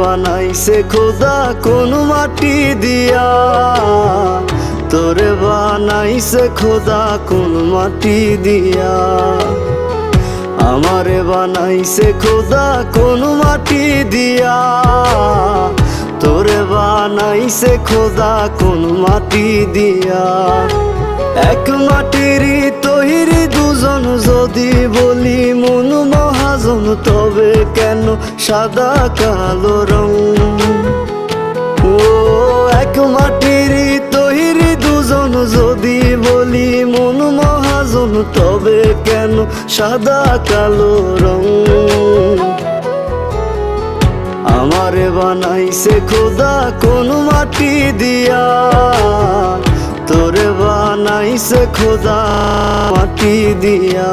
বানাইছে খোদা কোন মাটি দিয়া। তোরে বানাইছে খোদা কোন মাটি দিয়া। আমারে বানাইছে খোদা কোন মাটি দিয়া। তোরে বানাইছে খোদা কোন মাটি দিয়া। এক মাটিরই তৈরি দুজন যদি বলি তবে কেন সাদা কালো রং? ও, এক মাটিরই তৈরি দুজন যদি বলি মন মহাজন, তবে কেন সাদা কালো রং? আমারে বানাইছে খোদা কোন মাটি দিয়া, তোরে বানাইছে খোদা মাটি দিয়া।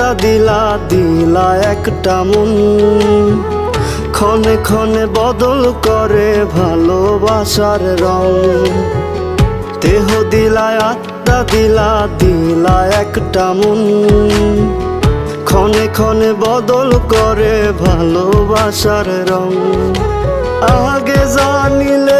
আত্মা দিলা দিলা একটা মন। ক্ষণে ক্ষণে বদল করে ভালোবাসার রং। দেহ দিলা আত্মা দিলা দিলা একটা মন। ক্ষণে ক্ষণে বদল করে ভালোবাসার রং। আগে জানিলে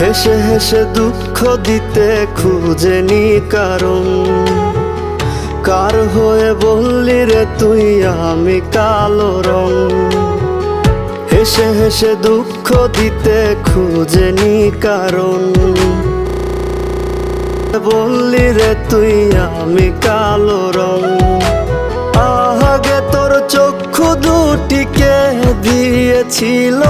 হেসে হেসে দুঃখ দিতে খুঁজেনি কারণ। কার হয়ে বললি রে তুই আমি কালো রং? হেসে হেসে দুঃখ দিতে খুঁজেনি কারণ। বললি রে তুই আমি কালো রং। আগে তোর চক্ষু দুটিকে দিয়েছিল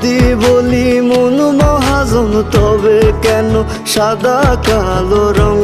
যদি বলি মন মহাজন তবে কেন সাদা কালো রং?